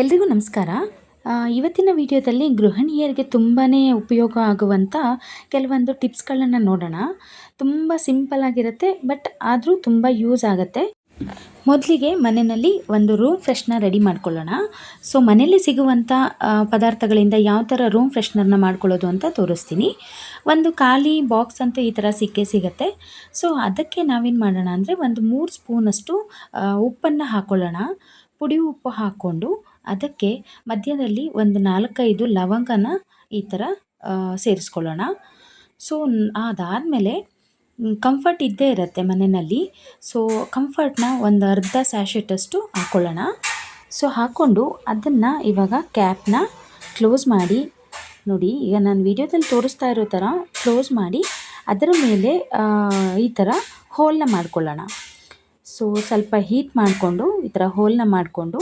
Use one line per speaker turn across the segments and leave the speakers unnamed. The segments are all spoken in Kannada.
ಎಲ್ರಿಗೂ ನಮಸ್ಕಾರ. ಇವತ್ತಿನ ವಿಡಿಯೋದಲ್ಲಿ ಗೃಹಿಣಿಯರಿಗೆ ತುಂಬಾ ಉಪಯೋಗ ಆಗುವಂಥ ಕೆಲವೊಂದು ಟಿಪ್ಸ್ಗಳನ್ನು ನೋಡೋಣ. ತುಂಬ ಸಿಂಪಲ್ ಆಗಿರುತ್ತೆ, ಬಟ್ ಆದರೂ ತುಂಬ ಯೂಸ್ ಆಗುತ್ತೆ. ಮೊದಲಿಗೆ ಮನೆಯಲ್ಲಿ ಒಂದು ರೂಮ್ ಫ್ರೆಶ್ನ ರೆಡಿ ಮಾಡ್ಕೊಳ್ಳೋಣ. ಸೊ, ಮನೆಯಲ್ಲಿ ಸಿಗುವಂಥ ಪದಾರ್ಥಗಳಿಂದ ಯಾವ ಥರ ರೂಮ್ ಫ್ರೆಶ್ನರ್ನ ಮಾಡ್ಕೊಳ್ಳೋದು ಅಂತ ತೋರಿಸ್ತೀನಿ. ಒಂದು ಖಾಲಿ ಬಾಕ್ಸ್ ಅಂತೂ ಈ ಥರ ಸಿಕ್ಕೇ ಸಿಗುತ್ತೆ. ಸೊ, ಅದಕ್ಕೆ ನಾವೇನು ಮಾಡೋಣ ಅಂದರೆ ಒಂದು ಮೂರು ಸ್ಪೂನಷ್ಟು ಉಪ್ಪನ್ನು ಹಾಕ್ಕೊಳ್ಳೋಣ ಪುಡಿ ಉಪ್ಪು ಹಾಕ್ಕೊಂಡು ಅದಕ್ಕೆ ಮಧ್ಯದಲ್ಲಿ ಒಂದು ನಾಲ್ಕೈದು ಲವಂಗನ ಈ ಥರ ಸೇರಿಸ್ಕೊಳ್ಳೋಣ. ಸೊ ಅದಾದಮೇಲೆ ಕಂಫರ್ಟ್ ಇದ್ದೇ ಇರುತ್ತೆ ಮನೆಯಲ್ಲಿ. ಸೊ ಕಂಫರ್ಟ್ನ ಒಂದು ಅರ್ಧ ಸ್ಯಾಶೆಟಷ್ಟು ಹಾಕ್ಕೊಳ್ಳೋಣ ಸೊ ಹಾಕ್ಕೊಂಡು ಅದನ್ನು ಇವಾಗ ಕ್ಯಾಪ್ನ ಕ್ಲೋಸ್ ಮಾಡಿ, ನೋಡಿ, ಈಗ ನಾನು ವಿಡಿಯೋದಲ್ಲಿ ತೋರಿಸ್ತಾ ಇರೋ ಥರ ಕ್ಲೋಸ್ ಮಾಡಿ, ಅದರ ಮೇಲೆ ಈ ಥರ ಹೋಲ್ನ ಮಾಡ್ಕೊಳ್ಳೋಣ. ಸೊ ಸ್ವಲ್ಪ ಹೀಟ್ ಮಾಡಿಕೊಂಡು, ಈ ಥರ ಹೋಲ್ನ ಮಾಡಿಕೊಂಡು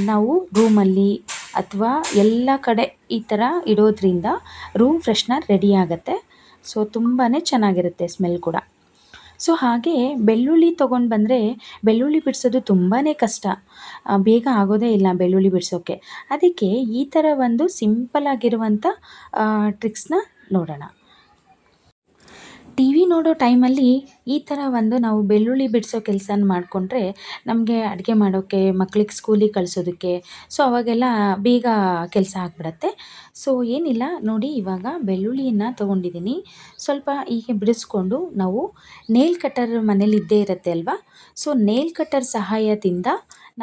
ನಾವು ರೂಮಲ್ಲಿ ಅಥವಾ ಎಲ್ಲ ಕಡೆ ಈ ಥರ ಇಡೋದ್ರಿಂದ ರೂಮ್ ಫ್ರೆಶ್ನರ್ ರೆಡಿ ಆಗುತ್ತೆ. ಸೊ ತುಂಬಾ ಚೆನ್ನಾಗಿರುತ್ತೆ ಸ್ಮೆಲ್ ಕೂಡ. ಸೊ, ಹಾಗೆ ಬೆಳ್ಳುಳ್ಳಿ ತೊಗೊಂಡು ಬಂದರೆ ಬೆಳ್ಳುಳ್ಳಿ ಬಿಡಿಸೋದು ತುಂಬಾ ಕಷ್ಟ. ಬೇಗ ಆಗೋದೇ ಇಲ್ಲ ಬೆಳ್ಳುಳ್ಳಿ ಬಿಡಿಸೋಕ್ಕೆ ಅದಕ್ಕೆ ಈ ಥರ ಒಂದು ಸಿಂಪಲ್ ಆಗಿರುವಂಥ ಟ್ರಿಕ್ಸ್ನ ನೋಡೋಣ. ಟಿ ವಿ ನೋಡೋ ಟೈಮಲ್ಲಿ ಈ ಥರ ಒಂದು ನಾವು ಬೆಳ್ಳುಳ್ಳಿ ಬಿಡಿಸೋ ಕೆಲಸನ ಮಾಡಿಕೊಂಡ್ರೆ ನಮಗೆ ಅಡುಗೆ ಮಾಡೋಕ್ಕೆ, ಮಕ್ಳಿಗೆ ಸ್ಕೂಲಿಗೆ ಕಳಿಸೋದಕ್ಕೆ, ಸೊ ಅವಾಗೆಲ್ಲ ಬೇಗ ಕೆಲಸ ಆಗಿಬಿಡತ್ತೆ. ಸೊ ಏನಿಲ್ಲ, ನೋಡಿ ಇವಾಗ ಬೆಳ್ಳುಳ್ಳಿಯನ್ನು ತೊಗೊಂಡಿದ್ದೀನಿ. ಸ್ವಲ್ಪ ಹೀಗೆ ಬಿಡಿಸ್ಕೊಂಡು ನಾವು ನೇಲ್ ಕಟ್ಟರ್ ಮನೇಲಿದ್ದೇ ಇರುತ್ತೆ ಅಲ್ವಾ? ಸೊ ನೇಲ್ ಕಟ್ಟರ್ ಸಹಾಯದಿಂದ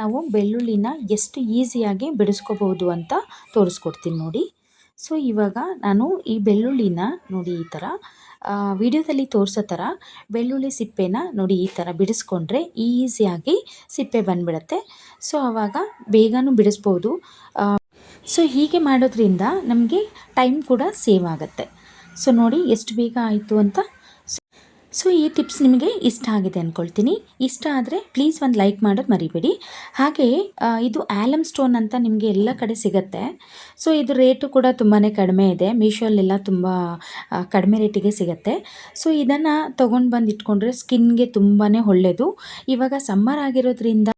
ನಾವು ಬೆಳ್ಳುಳ್ಳಿನ ಎಷ್ಟು ಈಸಿಯಾಗಿ ಬಿಡಿಸ್ಕೋಬೋದು ಅಂತ ತೋರಿಸ್ಕೊಡ್ತೀನಿ ನೋಡಿ. ಸೊ ಇವಾಗ ನಾನು ಈ ಬೆಳ್ಳುಳ್ಳಿನ ನೋಡಿ ಈ ಥರ ವಿಡಿಯೋದಲ್ಲಿ ತೋರಿಸೋ ಥರ ಬೆಳ್ಳುಳ್ಳಿ ಸಿಪ್ಪೆನ ನೋಡಿ ಈ ಥರ ಬಿಡಿಸ್ಕೊಂಡ್ರೆ ಈಸಿಯಾಗಿ ಸಿಪ್ಪೆ ಬಂದ್ಬಿಡುತ್ತೆ. ಸೊ, ಆವಾಗ ಬೇಗನೂ ಬಿಡಿಸ್ಬೋದು. ಸೊ, ಹೀಗೆ ಮಾಡೋದ್ರಿಂದ ನಮಗೆ ಟೈಮ್ ಕೂಡ ಸೇವ್ ಆಗುತ್ತೆ. ಸೊ, ನೋಡಿ, ಎಷ್ಟು ಬೇಗ ಆಯಿತು ಅಂತ ಸೊ ಈ ಟಿಪ್ಸ್ ನಿಮಗೆ ಇಷ್ಟ ಆಗಿದೆ ಅಂದ್ಕೊಳ್ತೀನಿ ಇಷ್ಟ ಆದರೆ ಪ್ಲೀಸ್ ಒಂದು ಲೈಕ್ ಮಾಡೋದು ಮರಿಬೇಡಿ. ಹಾಗೆ ಇದು ಆ್ಯಲಮ್ ಸ್ಟೋನ್ ಅಂತ ನಿಮಗೆ ಎಲ್ಲ ಕಡೆ ಸಿಗುತ್ತೆ. ಸೊ ಇದು ರೇಟು ಕೂಡ ತುಂಬಾ ಕಡಿಮೆ ಇದೆ. ಮೀಶೋಲ್ಲೆಲ್ಲ ತುಂಬ ಕಡಿಮೆ ರೇಟಿಗೆ ಸಿಗುತ್ತೆ. ಸೊ ಇದನ್ನು ತೊಗೊಂಡು ಬಂದು ಇಟ್ಕೊಂಡ್ರೆ ಸ್ಕಿನ್ಗೆ ತುಂಬಾ ಒಳ್ಳೆಯದು ಇವಾಗ ಸಮ್ಮರ್ ಆಗಿರೋದ್ರಿಂದ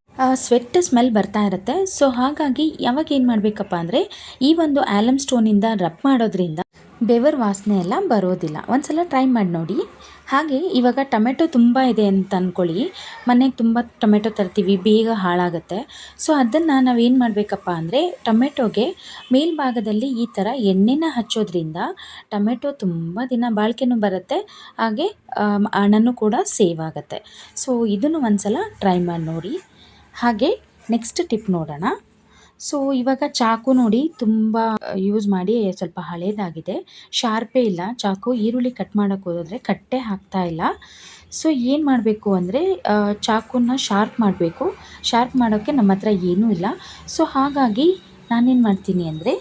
ಸ್ವೆಟ್ ಸ್ಮೆಲ್ ಬರ್ತಾ ಇರುತ್ತೆ. ಸೊ ಹಾಗಾಗಿ ಯಾವಾಗ ಏನು ಮಾಡಬೇಕಪ್ಪ ಅಂದರೆ, ಈ ಒಂದು ಆ್ಯಲಮ್ ಸ್ಟೋನಿಂದ ರಬ್ ಮಾಡೋದ್ರಿಂದ ಬೆವರ್ ವಾಸನೆ ಎಲ್ಲ ಬರೋದಿಲ್ಲ. ಒಂದು ಸಲ ಟ್ರೈ ಮಾಡಿ ನೋಡಿ. ಹಾಗೆ ಇವಾಗ ಟೊಮೆಟೊ ತುಂಬ ಇದೆ ಅಂತ ಅಂದ್ಕೊಳ್ಳಿ ಮನೆಗೆ ತುಂಬ ಟೊಮೆಟೊ ತರ್ತೀವಿ, ಬೇಗ ಹಾಳಾಗುತ್ತೆ. ಸೊ ಅದನ್ನು ನಾವೇನು ಮಾಡಬೇಕಪ್ಪ ಅಂದರೆ ಟೊಮೆಟೊಗೆ ಮೇಲ್ಭಾಗದಲ್ಲಿ ಈ ಥರ ಎಣ್ಣೆನ ಹಚ್ಚೋದ್ರಿಂದ ಟೊಮೆಟೊ ತುಂಬ ದಿನ ಬಾಳಿಕೆನೂ ಬರುತ್ತೆ, ಹಾಗೆ ಹಣನೂ ಕೂಡ ಸೇವ್ ಆಗುತ್ತೆ. ಸೊ ಇದನ್ನು ಒಂದು ಸಲ ಟ್ರೈ ಮಾಡಿ ನೋಡಿ. ಹಾಗೆ, ನೆಕ್ಸ್ಟ್ ಟಿಪ್ ನೋಡೋಣ. ಸೊ ಇವಾಗ ಚಾಕು ನೋಡಿ ತುಂಬ ಯೂಸ್ ಮಾಡಿ ಸ್ವಲ್ಪ ಹಳೇದಾಗಿದೆ. ಶಾರ್ಪೇ ಇಲ್ಲ. ಚಾಕು ಈರುಳ್ಳಿ ಕಟ್ ಮಾಡೋಕ್ಕೆ ಹೋದರೆ ಕಟ್ಟೆ ಹಾಕ್ತಾ ಇಲ್ಲ. ಸೊ ಏನು ಮಾಡಬೇಕು ಅಂದರೆ ಚಾಕುನ ಶಾರ್ಪ್ ಮಾಡಬೇಕು. ಶಾರ್ಪ್ ಮಾಡೋಕ್ಕೆ ನಮ್ಮ ಹತ್ರ ಏನೂ ಇಲ್ಲ. ಸೊ ಹಾಗಾಗಿ ನಾನೇನು ಮಾಡ್ತೀನಿ ಅಂದರೆ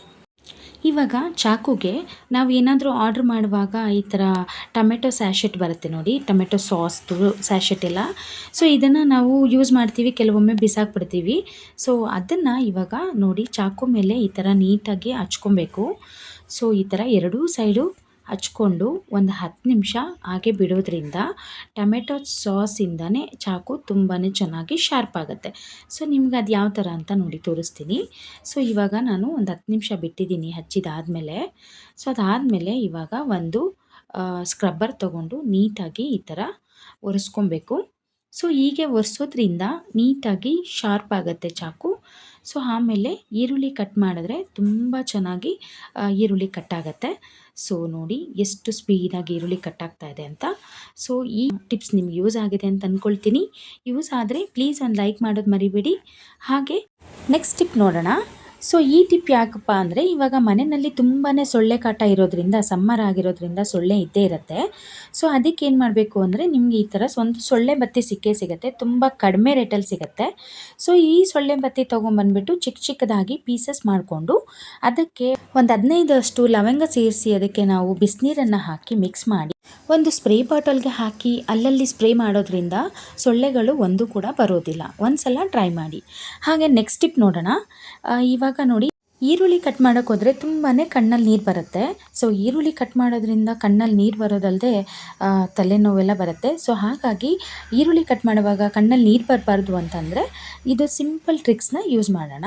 ಇವಾಗ ಚಾಕುಗೆ ನಾವು ಏನಾದರೂ ಆರ್ಡ್ರ್ ಮಾಡುವಾಗ ಈ ಥರ ಟೊಮೆಟೊ ಸ್ಯಾಶೆಟ್ ಬರುತ್ತೆ ನೋಡಿ, ಟೊಮೆಟೊ ಸಾಸ್ದು ಸ್ಯಾಶೆಟ್ ಎಲ್ಲ. ಸೊ ಇದನ್ನು ನಾವು ಯೂಸ್ ಮಾಡ್ತೀವಿ, ಕೆಲವೊಮ್ಮೆ ಬಿಸಾಕ್ಬಿಡ್ತೀವಿ. ಸೊ ಅದನ್ನು ಇವಾಗ ನೋಡಿ ಚಾಕು ಮೇಲೆ ಈ ಥರ ನೀಟಾಗಿ ಹಚ್ಕೊಬೇಕು. ಸೊ ಈ ಥರ ಎರಡೂ ಸೈಡು ಹಚ್ಕೊಂಡು ಒಂದು ಹತ್ತು ನಿಮಿಷ ಹಾಗೆ ಬಿಡೋದ್ರಿಂದ ಟೊಮೆಟೊ ಸಾಸಿಂದನೇ ಚಾಕು ತುಂಬಾ ಚೆನ್ನಾಗಿ ಶಾರ್ಪ್ ಆಗುತ್ತೆ. ಸೊ ನಿಮ್ಗೆ ಅದು ಯಾವ ಥರ ಅಂತ ನೋಡಿ ತೋರಿಸ್ತೀನಿ. ಸೊ ಇವಾಗ ನಾನು ಒಂದು ಹತ್ತು ನಿಮಿಷ ಬಿಟ್ಟಿದ್ದೀನಿ ಹಚ್ಚಿದಾದಮೇಲೆ. ಸೊ ಅದಾದಮೇಲೆ ಇವಾಗ ಒಂದು ಸ್ಕ್ರಬ್ಬರ್ ತೊಗೊಂಡು ನೀಟಾಗಿ ಈ ಥರ ಒರೆಸ್ಕೊಬೇಕು. ಸೊ ಹೀಗೆ ಒರೆಸೋದ್ರಿಂದ ನೀಟಾಗಿ ಶಾರ್ಪ್ ಆಗುತ್ತೆ ಚಾಕು. ಸೊ ಆಮೇಲೆ ಈರುಳ್ಳಿ ಕಟ್ ಮಾಡಿದ್ರೆ ತುಂಬ ಚೆನ್ನಾಗಿ ಈರುಳ್ಳಿ ಕಟ್ ಆಗುತ್ತೆ. ಸೊ ನೋಡಿ ಎಷ್ಟು ಸ್ಪೀಡಾಗಿ ಈರುಳ್ಳಿ ಕಟ್ ಆಗ್ತಾ ಇದೆ ಅಂತ. ಸೊ ಈ ಟಿಪ್ಸ್ ನಿಮ್ಗೆ ಯೂಸ್ ಆಗಿದೆ ಅಂತ ಅಂದ್ಕೊಳ್ತೀನಿ ಯೂಸ್ ಆದರೆ ಪ್ಲೀಸ್ ಒಂದು ಲೈಕ್ ಮಾಡೋದು ಮರಿಬೇಡಿ. ಹಾಗೆ ನೆಕ್ಸ್ಟ್ ಟಿಪ್ ನೋಡೋಣ. ಸೊ ಈ ಟಿಪ್ ಯಾಕಪ್ಪ ಅಂದರೆ ಇವಾಗ ಮನೆಯಲ್ಲಿ ತುಂಬಾ ಸೊಳ್ಳೆ ಕಾಟ ಇರೋದ್ರಿಂದ ಸಮ್ಮರ್ ಆಗಿರೋದ್ರಿಂದ ಸೊಳ್ಳೆ ಇದ್ದೇ ಇರುತ್ತೆ. ಸೊ ಅದಕ್ಕೆ ಏನು ಮಾಡಬೇಕು ಅಂದರೆ ನಿಮಗೆ ಈ ಥರ ಒಂದು ಸೊಳ್ಳೆ ಬತ್ತಿ ಸಿಕ್ಕೇ ಸಿಗುತ್ತೆ, ತುಂಬ ಕಡಿಮೆ ರೇಟಲ್ಲಿ ಸಿಗುತ್ತೆ. ಸೊ ಈ ಸೊಳ್ಳೆ ಬತ್ತಿ ತೊಗೊಂಬಂದ್ಬಿಟ್ಟು ಚಿಕ್ಕ ಚಿಕ್ಕದಾಗಿ ಪೀಸಸ್ ಮಾಡಿಕೊಂಡು ಅದಕ್ಕೆ ಒಂದು ಹದಿನೈದಷ್ಟು ಲವಂಗ ಸೇರಿಸಿ ಅದಕ್ಕೆ ನಾವು ಬಿಸಿನೀರನ್ನು ಹಾಕಿ ಮಿಕ್ಸ್ ಮಾಡಿ, ಒಂದು ಸ್ಪ್ರೇ ಬಾಟಲ್ಗೆ ಹಾಕಿ ಅಲ್ಲಲ್ಲಿ ಸ್ಪ್ರೇ ಮಾಡೋದ್ರಿಂದ ಸೊಳ್ಳೆಗಳು ಒಂದು ಕೂಡ ಬರೋದಿಲ್ಲ. ಒಂದು ಸಲ ಟ್ರೈ ಮಾಡಿ. ಹಾಗೆ ನೆಕ್ಸ್ಟ್ ಟಿಪ್ ನೋಡೋಣ. ಇವಾಗ ನೋಡಿ ಈರುಳ್ಳಿ ಕಟ್ ಮಾಡೋಕೆ ಹೋದರೆ ತುಂಬಾ ಕಣ್ಣಲ್ಲಿ ನೀರು ಬರುತ್ತೆ. ಸೊ ಈರುಳ್ಳಿ ಕಟ್ ಮಾಡೋದ್ರಿಂದ ಕಣ್ಣಲ್ಲಿ ನೀರು ಬರೋದಲ್ಲದೆ ತಲೆನೋವೆಲ್ಲ ಬರುತ್ತೆ. ಸೊ ಹಾಗಾಗಿ ಈರುಳ್ಳಿ ಕಟ್ ಮಾಡುವಾಗ ಕಣ್ಣಲ್ಲಿ ನೀರು ಬರಬಾರ್ದು ಅಂತಂದರೆ ಇದು ಸಿಂಪಲ್ ಟ್ರಿಕ್ಸ್ನ ಯೂಸ್ ಮಾಡೋಣ.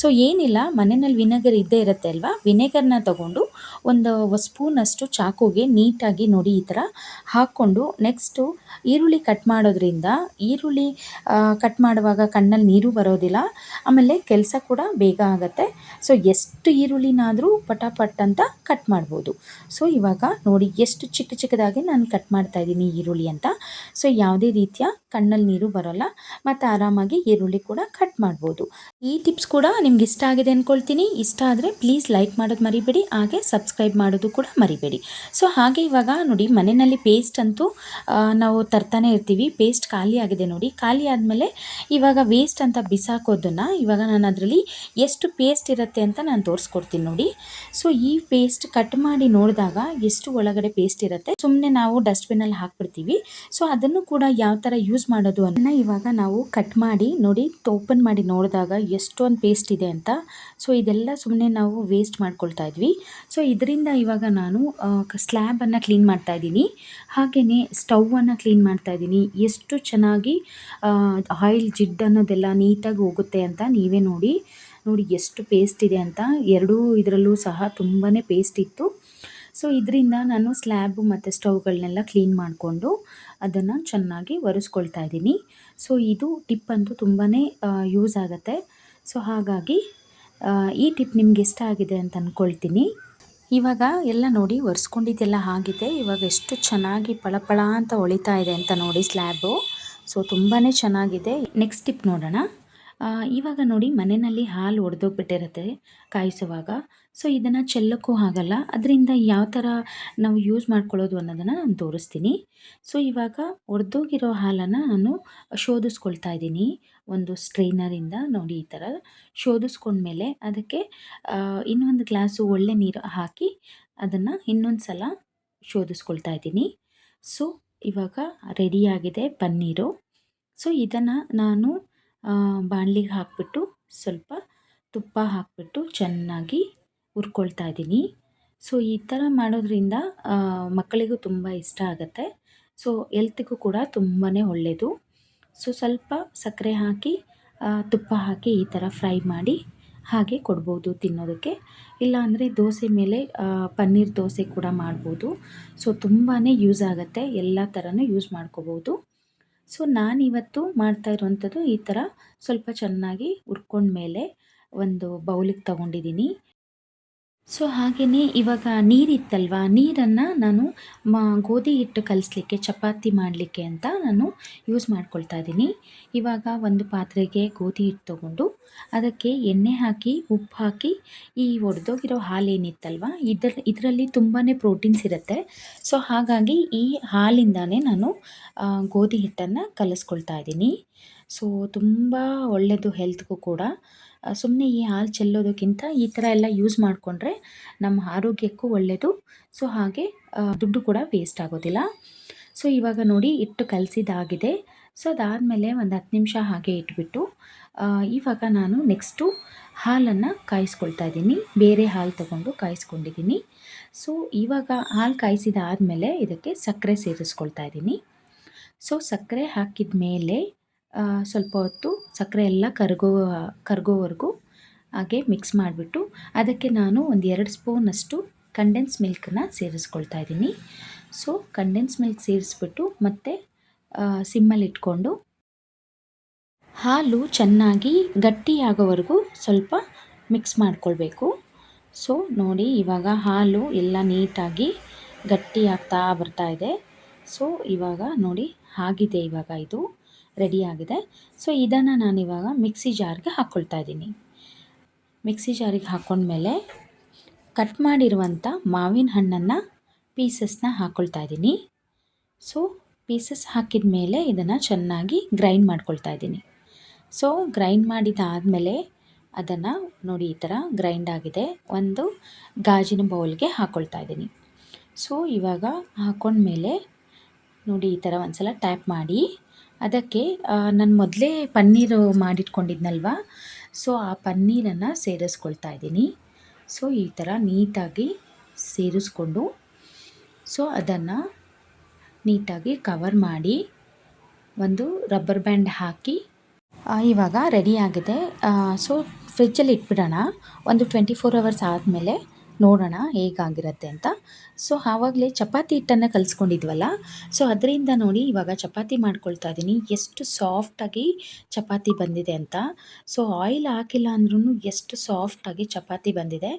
ಸೊ ಏನಿಲ್ಲ ಮನೆಯಲ್ಲಿ ವಿನೆಗರ್ ಇದ್ದೇ ಇರುತ್ತೆ ಅಲ್ವಾ? ವಿನೆಗರ್ನ ತಗೊಂಡು ಒಂದು ಸ್ಪೂನಷ್ಟು ಚಾಕುಗೆ ನೀಟಾಗಿ ನೋಡಿ ಈ ಥರ ಹಾಕ್ಕೊಂಡು ನೆಕ್ಸ್ಟು ಈರುಳ್ಳಿ ಕಟ್ ಮಾಡೋದ್ರಿಂದ ಈರುಳ್ಳಿ ಕಟ್ ಮಾಡುವಾಗ ಕಣ್ಣಲ್ಲಿ ನೀರು ಬರೋದಿಲ್ಲ. ಆಮೇಲೆ ಕೆಲಸ ಕೂಡ ಬೇಗ ಆಗುತ್ತೆ. ಸೊ ಎಷ್ಟು ಈರುಳ್ಳಿನಾದರೂ ಪಟಾಪಟ್ ಅಂತ ಕಟ್ ಮಾಡ್ಬೋದು. ಸೊ ಇವಾಗ ನೋಡಿ ಎಷ್ಟು ಚಿಕ್ಕ ಚಿಕ್ಕದಾಗಿ ನಾನು ಕಟ್ ಮಾಡ್ತಾ ಇದ್ದೀನಿ ಈರುಳ್ಳಿ ಅಂತ. ಸೊ ಯಾವುದೇ ರೀತಿಯ ಕಣ್ಣಲ್ಲಿ ನೀರು ಬರೋಲ್ಲ, ಮತ್ತು ಆರಾಮಾಗಿ ಈರುಳ್ಳಿ ಕೂಡ ಕಟ್ ಮಾಡ್ಬೋದು. ಈ ಟಿಪ್ಸ್ ಕೂಡ ನಿಮ್ಗೆ ಇಷ್ಟ ಆಗಿದೆ ಅಂದ್ಕೊಳ್ತೀನಿ ಇಷ್ಟ ಆದರೆ ಪ್ಲೀಸ್ ಲೈಕ್ ಮಾಡೋದು ಮರಿಬೇಡಿ, ಹಾಗೆ ಸಬ್ಸ್ಕ್ರೈಬ್ ಮಾಡೋದು ಕೂಡ ಮರಿಬೇಡಿ. ಸೊ ಹಾಗೆ ಇವಾಗ ನೋಡಿ ಮನೆಯಲ್ಲಿ ಪೇಸ್ಟ್ ಅಂತೂ ನಾವು ತರ್ತಾನೆ ಇರ್ತೀವಿ. ಪೇಸ್ಟ್ ಖಾಲಿ ಆಗಿದೆ ನೋಡಿ. ಖಾಲಿ ಆದಮೇಲೆ ಇವಾಗ ವೇಸ್ಟ್ ಅಂತ ಬಿಸಾಕೋದನ್ನು ಇವಾಗ ನಾನು ಅದರಲ್ಲಿ ಎಷ್ಟು ಪೇಸ್ಟ್ ಇರುತ್ತೆ ಅಂತ ನಾನು ತೋರಿಸ್ಕೊಡ್ತೀನಿ ನೋಡಿ. ಸೊ ಈ ಪೇಸ್ಟ್ ಕಟ್ ಮಾಡಿ ನೋಡಿದಾಗ ಎಷ್ಟು ಒಳಗಡೆ ಪೇಸ್ಟ್ ಇರುತ್ತೆ ಸುಮ್ಮನೆ ನಾವು ಡಸ್ಟ್ಬಿನಲ್ಲಿ ಹಾಕ್ಬಿಡ್ತೀವಿ. ಸೊ ಅದನ್ನು ಕೂಡ ಯಾವ ಥರ ಯೂಸ್ ಮಾಡೋದು ಅನ್ನ ಇವಾಗ ನಾವು ಕಟ್ ಮಾಡಿ ನೋಡಿ ಓಪನ್ ಮಾಡಿ ನೋಡಿದಾಗ ಎಷ್ಟೊಂದು ಪೇಸ್ಟ್ ಇದೆ ಅಂತ. ಸೊ ಇದೆಲ್ಲ ಸುಮ್ಮನೆ ನಾವು ವೇಸ್ಟ್ ಮಾಡ್ಕೊಳ್ತಾ ಇದ್ವಿ. ಸೊ ಇದರಿಂದ ಇವಾಗ ನಾನು ಸ್ಲ್ಯಾಬನ್ನು ಕ್ಲೀನ್ ಮಾಡ್ತಾ ಇದ್ದೀನಿ. ಹಾಗೆಯೇ ಸ್ಟವನ್ನು ಕ್ಲೀನ್ ಮಾಡ್ತಾ ಇದ್ದೀನಿ. ಎಷ್ಟು ಚೆನ್ನಾಗಿ ಆಯಿಲ್ ಜಿಡ್ ಅನ್ನೋದೆಲ್ಲ ನೀಟಾಗಿ ಹೋಗುತ್ತೆ ಅಂತ ನೀವೇ ನೋಡಿ. ನೋಡಿ ಎಷ್ಟು ಪೇಸ್ಟ್ ಇದೆ ಅಂತ. ಎರಡೂ ಇದರಲ್ಲೂ ಸಹ ತುಂಬಾ ಪೇಸ್ಟ್ ಇತ್ತು. ಸೊ ಇದರಿಂದ ನಾನು ಸ್ಲ್ಯಾಬು ಮತ್ತು ಸ್ಟೌವ್ಗಳನ್ನೆಲ್ಲ ಕ್ಲೀನ್ ಮಾಡಿಕೊಂಡು ಅದನ್ನು ಚೆನ್ನಾಗಿ ಒರೆಸ್ಕೊಳ್ತಾ ಇದ್ದೀನಿ. ಸೊ ಇದು ಟಿಪ್ ಅಂತೂ ತುಂಬಾ ಯೂಸ್ ಆಗುತ್ತೆ. ಸೊ ಹಾಗಾಗಿ ಈ ಟಿಪ್ ನಿಮ್ಗೆ ಇಷ್ಟ ಆಗಿದೆ ಅಂತ ಅಂದ್ಕೊಳ್ತೀನಿ ಇವಾಗ ಎಲ್ಲ ನೋಡಿ ಒರೆಸ್ಕೊಂಡಿದ್ದೆಲ್ಲ ಆಗಿದೆ. ಇವಾಗ ಎಷ್ಟು ಚೆನ್ನಾಗಿ ಪಳಪಳ ಅಂತ ಹೊಳಿತಾ ಇದೆ ಅಂತ ನೋಡಿ ಸ್ಲ್ಯಾಬು ಸೊ ತುಂಬಾ ಚೆನ್ನಾಗಿದೆ. ನೆಕ್ಸ್ಟ್ ಟಿಪ್ ನೋಡೋಣ. ಇವಾಗ ನೋಡಿ ಮನೆಯಲ್ಲಿ ಹಾಲು ಒಡೆದೋಗ್ಬಿಟ್ಟಿರುತ್ತೆ ಕಾಯಿಸುವಾಗ. ಸೊ ಇದನ್ನು ಚೆಲ್ಲಕ್ಕೂ ಆಗಲ್ಲ. ಅದರಿಂದ ಯಾವ ಥರ ನಾವು ಯೂಸ್ ಮಾಡ್ಕೊಳ್ಳೋದು ಅನ್ನೋದನ್ನು ನಾನು ತೋರಿಸ್ತೀನಿ. ಸೊ ಇವಾಗ ಒಡೆದೋಗಿರೋ ಹಾಲನ್ನು ನಾನು ಶೋಧಿಸ್ಕೊಳ್ತಾ ಇದ್ದೀನಿ. ಒಂದು ಸ್ಟ್ರೈನರಿಂದ ನೋಡಿ ಈ ಥರ ಶೋಧಿಸ್ಕೊಂಡ್ಮೇಲೆ ಅದಕ್ಕೆ ಇನ್ನೊಂದು ಗ್ಲಾಸು ಒಳ್ಳೆ ನೀರು ಹಾಕಿ ಅದನ್ನು ಇನ್ನೊಂದು ಸಲ ಶೋಧಿಸ್ಕೊಳ್ತಾ ಇದ್ದೀನಿ. ಸೊ ಇವಾಗ ರೆಡಿಯಾಗಿದೆ ಪನ್ನೀರು. ಸೊ ಇದನ್ನು ನಾನು ಬಾಣಲಿಗೆ ಹಾಕಿಬಿಟ್ಟು ಸ್ವಲ್ಪ ತುಪ್ಪ ಹಾಕಿಬಿಟ್ಟು ಚೆನ್ನಾಗಿ ಹುರ್ಕೊಳ್ತಾ ಇದ್ದೀನಿ. ಸೊ, ಈ ಥರ ಮಾಡೋದ್ರಿಂದ ಮಕ್ಕಳಿಗೂ ತುಂಬ ಇಷ್ಟ ಆಗುತ್ತೆ. ಸೊ ಎಲ್ತಿಗೂ ಕೂಡ ತುಂಬಾ ಒಳ್ಳೆಯದು ಸೊ, ಸ್ವಲ್ಪ ಸಕ್ಕರೆ ಹಾಕಿ ತುಪ್ಪ ಹಾಕಿ ಈ ಥರ ಫ್ರೈ ಮಾಡಿ ಹಾಗೆ ಕೊಡ್ಬೋದು ತಿನ್ನೋದಕ್ಕೆ. ಇಲ್ಲಾಂದರೆ ದೋಸೆ ಮೇಲೆ ಪನ್ನೀರ್ ದೋಸೆ ಕೂಡ ಮಾಡ್ಬೋದು. ಸೊ ತುಂಬಾ ಯೂಸ್ ಆಗುತ್ತೆ. ಎಲ್ಲ ಥರನೂ ಯೂಸ್ ಮಾಡ್ಕೋಬೋದು. ಸೊ ನಾನಿವತ್ತು ಮಾಡ್ತಾ ಇರುವಂಥದ್ದು ಈ ಥರ ಸ್ವಲ್ಪ ಚೆನ್ನಾಗಿ ಹುರ್ಕೊಂಡ್ಮೇಲೆ ಒಂದು ಬೌಲಿಗೆ ತಗೊಂಡಿದ್ದೀನಿ. ಸೊ ಹಾಗೆಯೇ ಇವಾಗ ನೀರಿತ್ತಲ್ವಾ? ನೀರನ್ನು ನಾನು ಮ ಗೋಧಿ ಹಿಟ್ಟು ಕಲಿಸ್ಲಿಕ್ಕೆ, ಚಪಾತಿ ಮಾಡಲಿಕ್ಕೆ ಅಂತ ನಾನು ಯೂಸ್ ಮಾಡ್ಕೊಳ್ತಾ ಇದ್ದೀನಿ. ಇವಾಗ ಒಂದು ಪಾತ್ರೆಗೆ ಗೋಧಿ ಹಿಟ್ಟು ತೊಗೊಂಡು ಅದಕ್ಕೆ ಎಣ್ಣೆ ಹಾಕಿ, ಉಪ್ಪು ಹಾಕಿ, ಈ ಒಡೆದೋಗಿರೋ ಹಾಲೇನಿತ್ತಲ್ವ? ಇದರ, ಇದರಲ್ಲಿ ತುಂಬಾ ಪ್ರೋಟೀನ್ಸ್ ಇರುತ್ತೆ. ಸೊ ಹಾಗಾಗಿ ಈ ಹಾಲಿಂದಾನೇ ನಾನು ಗೋಧಿ ಹಿಟ್ಟನ್ನು ಕಲಿಸ್ಕೊಳ್ತಾ ಇದ್ದೀನಿ. ಸೊ ತುಂಬ ಒಳ್ಳೆಯದು ಹೆಲ್ತ್ಗೂ ಕೂಡ. ಸುಮ್ಮನೆ ಈ ಹಾಲು ಚೆಲ್ಲೋದಕ್ಕಿಂತ ಈ ಥರ ಎಲ್ಲ ಯೂಸ್ ಮಾಡಿಕೊಂಡ್ರೆ ನಮ್ಮ ಆರೋಗ್ಯಕ್ಕೂ ಒಳ್ಳೆಯದು ಸೊ ಹಾಗೆ ದುಡ್ಡು ಕೂಡ ವೇಸ್ಟ್ ಆಗೋದಿಲ್ಲ. ಸೊ ಇವಾಗ ನೋಡಿ ಇಟ್ಟು ಕಲಸಿದಾಗಿದೆ ಸೊ ಅದಾದಮೇಲೆ ಒಂದು ಹತ್ತು ನಿಮಿಷ ಹಾಗೆ ಇಟ್ಬಿಟ್ಟು ಇವಾಗ ನಾನು ನೆಕ್ಸ್ಟು ಹಾಲನ್ನು ಕಾಯಿಸ್ಕೊಳ್ತಾ ಇದ್ದೀನಿ. ಬೇರೆ ಹಾಲು ತಗೊಂಡು ಕಾಯಿಸ್ಕೊಂಡಿದ್ದೀನಿ. ಸೊ ಇವಾಗ ಹಾಲು ಕಾಯಿಸಿದಾದಮೇಲೆ ಇದಕ್ಕೆ ಸಕ್ಕರೆ ಸೇರಿಸ್ಕೊಳ್ತಾ ಇದ್ದೀನಿ. ಸೊ ಸಕ್ಕರೆ ಹಾಕಿದ ಮೇಲೆ ಸ್ವಲ್ಪ ಹೊತ್ತು ಸಕ್ಕರೆ ಎಲ್ಲ ಕರಗೋ, ಕರಗೋವರೆಗೂ ಹಾಗೆ ಮಿಕ್ಸ್ ಮಾಡಿಬಿಟ್ಟು ಅದಕ್ಕೆ ನಾನು ಒಂದು ಎರಡು ಸ್ಪೂನಷ್ಟು ಕಂಡೆನ್ಸ್ ಮಿಲ್ಕನ್ನ ಸೇರಿಸ್ಕೊಳ್ತಾ ಇದ್ದೀನಿ. ಸೊ ಕಂಡೆನ್ಸ್ ಮಿಲ್ಕ್ ಸೇರಿಸ್ಬಿಟ್ಟು ಮತ್ತೆ ಸಿಮ್ಮಲ್ಲಿ ಇಟ್ಕೊಂಡು ಹಾಲು ಚೆನ್ನಾಗಿ ಗಟ್ಟಿಯಾಗೋವರೆಗೂ ಸ್ವಲ್ಪ ಮಿಕ್ಸ್ ಮಾಡ್ಕೊಳ್ಬೇಕು. ಸೊ ನೋಡಿ ಇವಾಗ ಹಾಲು ಎಲ್ಲ ನೀಟಾಗಿ ಗಟ್ಟಿಯಾಗ್ತಾ ಬರ್ತಾ ಇದೆ. ಸೊ ಇವಾಗ ನೋಡಿ, ಆಗಿದೆ ಇವಾಗ ಇದು. ರೆಡಿ ಆಗಿದೆ. ಸೊ ಇದನ್ನು ನಾನಿವಾಗ ಮಿಕ್ಸಿ ಜಾರ್ಗೆ ಹಾಕ್ಕೊಳ್ತಾ ಇದ್ದೀನಿ. ಮಿಕ್ಸಿ ಜಾರಿಗೆ ಹಾಕ್ಕೊಂಡ್ಮೇಲೆ ಕಟ್ ಮಾಡಿರುವಂಥ ಮಾವಿನ ಹಣ್ಣನ್ನು ಪೀಸಸ್ನ ಹಾಕ್ಕೊಳ್ತಾ ಇದ್ದೀನಿ. ಸೊ ಪೀಸಸ್ ಹಾಕಿದ ಮೇಲೆ ಇದನ್ನು ಚೆನ್ನಾಗಿ ಗ್ರೈಂಡ್ ಮಾಡ್ಕೊಳ್ತಾ ಇದ್ದೀನಿ. ಸೊ ಗ್ರೈಂಡ್ ಮಾಡಿದಾದಮೇಲೆ ಅದನ್ನು ನೋಡಿ ಈ ಥರ ಗ್ರೈಂಡ್ ಆಗಿದೆ. ಒಂದು ಗಾಜಿನ ಬೌಲ್ಗೆ ಹಾಕ್ಕೊಳ್ತಾ ಇದ್ದೀನಿ. ಸೊ ಇವಾಗ ಹಾಕ್ಕೊಂಡ್ಮೇಲೆ ನೋಡಿ ಈ ಥರ ಒಂದು ಸಲ ಟ್ಯಾಪ್ ಮಾಡಿ ಅದಕ್ಕೆ ನಾನು ಮೊದಲೇ ಪನ್ನೀರು ಮಾಡಿಟ್ಕೊಂಡಿದ್ನಲ್ವಾ? ಸೊ, ಆ ಪನ್ನೀರನ್ನು ಸೇರಿಸ್ಕೊಳ್ತಾ ಇದ್ದೀನಿ. ಸೊ, ಈ ಥರ ನೀಟಾಗಿ ಸೇರಿಸ್ಕೊಂಡು, ಸೊ, ಅದನ್ನು ನೀಟಾಗಿ ಕವರ್ ಮಾಡಿ, ಒಂದು ರಬ್ಬರ್ ಬ್ಯಾಂಡ್ ಹಾಕಿ ಇವಾಗ ರೆಡಿ ಆಗಿದೆ. ಸೊ ಫ್ರಿಜ್ಜಲ್ಲಿ ಇಟ್ಬಿಡೋಣ. ಒಂದು ಟ್ವೆಂಟಿ ಫೋರ್ ಅವರ್ಸ್ ಆದಮೇಲೆ ನೋಡೋಣ ಹೇಗಾಗಿರತ್ತೆ ಅಂತ. ಸೊ ಆವಾಗಲೇ ಚಪಾತಿ ಹಿಟ್ಟನ್ನು ಕಲಿಸ್ಕೊಂಡಿದ್ವಲ್ಲ. ಸೊ ಅದರಿಂದ ನೋಡಿ ಇವಾಗ ಚಪಾತಿ ಮಾಡ್ಕೊಳ್ತಾ ಇದ್ದೀನಿ ಎಷ್ಟು ಸಾಫ್ಟಾಗಿ ಚಪಾತಿ ಬಂದಿದೆ ಅಂತ. ಸೊ ಆಯಿಲ್ ಹಾಕಿಲ್ಲ ಅಂದ್ರೂ ಎಷ್ಟು ಸಾಫ್ಟಾಗಿ ಚಪಾತಿ ಬಂದಿದೆ.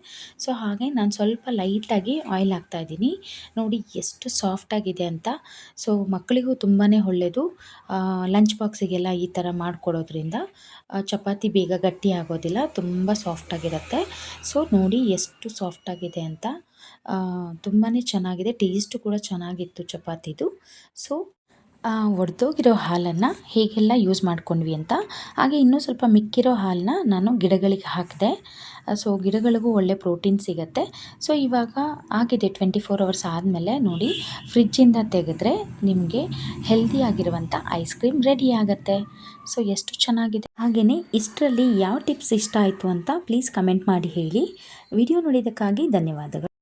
ಸೊ ಹಾಗೆ ನಾನು ಸ್ವಲ್ಪ ಲೈಟಾಗಿ ಆಯಿಲ್ ಹಾಕ್ತಾ ಇದ್ದೀನಿ ನೋಡಿ ಎಷ್ಟು ಸಾಫ್ಟಾಗಿದೆ ಅಂತ. ಸೊ ಮಕ್ಕಳಿಗೂ ತುಂಬಾ ಒಳ್ಳೆಯದು ಲಂಚ್ ಬಾಕ್ಸಿಗೆಲ್ಲ ಈ ಥರ ಮಾಡಿಕೊಡೋದ್ರಿಂದ ಚಪಾತಿ ಬೇಗ ಗಟ್ಟಿ ಆಗೋದಿಲ್ಲ. ತುಂಬ ಸಾಫ್ಟಾಗಿರುತ್ತೆ ಸೊ ನೋಡಿ ಎಷ್ಟು ಸಾಫ್ಟಾಗಿದೆ ಅಂತ. ತುಂಬಾ ಚೆನ್ನಾಗಿದೆ. ಟೇಸ್ಟು ಕೂಡ ಚೆನ್ನಾಗಿತ್ತು ಚಪಾತಿದು. ಸೊ ಒಡೆದೋಗಿರೋ ಹಾಲನ್ನು ಹೇಗೆಲ್ಲ ಯೂಸ್ ಮಾಡ್ಕೊಂಡ್ವಿ ಅಂತ. ಹಾಗೆ ಇನ್ನೂ ಸ್ವಲ್ಪ ಮಿಕ್ಕಿರೋ ಹಾಲನ್ನ ನಾನು ಗಿಡಗಳಿಗೆ ಹಾಕಿದೆ. ಸೊ, ಗಿಡಗಳಿಗೂ ಒಳ್ಳೆ ಪ್ರೋಟೀನ್ ಸಿಗುತ್ತೆ. ಸೊ, ಇವಾಗ ಆಗಿದೆ ಟ್ವೆಂಟಿ ಫೋರ್ ಅವರ್ಸ್ ಆದಮೇಲೆ ನೋಡಿ, ಫ್ರಿಜ್ಜಿಂದ ತೆಗೆದ್ರೆ ನಿಮಗೆ ಹೆಲ್ದಿ ಆಗಿರುವಂಥ ಐಸ್ ಕ್ರೀಮ್ ರೆಡಿ ಆಗುತ್ತೆ. ಸೊ, ಎಷ್ಟು ಚೆನ್ನಾಗಿದೆ. ಹಾಗೆಯೇ ಇಷ್ಟರಲ್ಲಿ ಯಾವ ಟಿಪ್ಸ್ ಇಷ್ಟ ಆಯಿತು ಅಂತ ಪ್ಲೀಸ್ ಕಮೆಂಟ್ ಮಾಡಿ ಹೇಳಿ. ವಿಡಿಯೋ ನೋಡಿದ್ದಕ್ಕಾಗಿ ಧನ್ಯವಾದಗಳು.